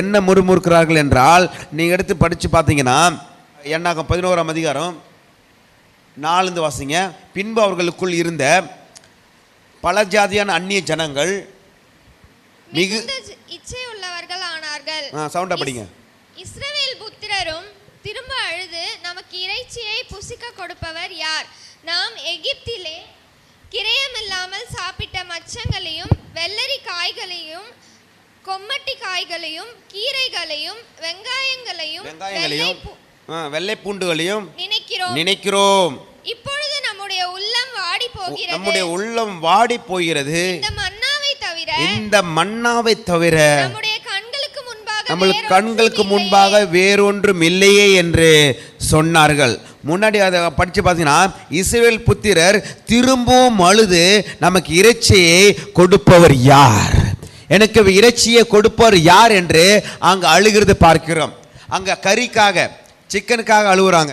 என்ன முறுமுறுக்கிறார்கள் என்றால் நீங்கள் எடுத்து படித்து பார்த்தீங்கன்னா எண்ணாகம் பதினோராம் அதிகாரம் நாலுந்து வாசிங்க. பின்பு அவர்களுக்குள் இருந்த பல ஜாதியான அந்நிய ஜனங்கள் மிகு இச்சை உள்ளவர்கள் ஆனார்கள். சவுண்டா படிங்க. இஸ்ரவேல் புத்திரரும் திரும்ப அழுது நமக்கு இறைச்சியை புசிக்க கொடுப்பவர் யார்? நாம் எகிப்திலே கிரயமில்லாமல் சாப்பிட்ட மச்சங்களையும் வெள்ளரி காய்களையும் கொம்மட்டி காய்களையும் கீரைகளையும் வெங்காயங்களையும் வெங்காயங்களையும் வெள்ளை பூண்டுகளையும் நினைக்கிறோம். நினைக்கிறோம். இப்பொழுது நம்முடைய உள்ளம் வாடி போகிறது. நம்முடைய உள்ளம் வாடி போகிறது. இந்த மன்னாவை தவிர இந்த மன்னாவை தவிர நம்முடைய கண்களுக்கு முன்பாக நம்மளுக்கு வேறொன்றும் கண்களுக்கு இல்லையே. முன்பாக வேறொன்றும் இல்லையே என்று சொன்னார்கள். முன்னாடி அதை படித்து பார்த்தீங்கன்னா இஸ்ரவேல் புத்திரர் திரும்பவும் அழுது நமக்கு இறைச்சியை கொடுப்பவர் யார்? எனக்கு இறைச்சியை கொடுப்பவர் யார் என்று அங்கே அழுகிறது பார்க்கிறோம். அங்கே கறிக்காக சிக்கனுக்காக அழுகுறாங்க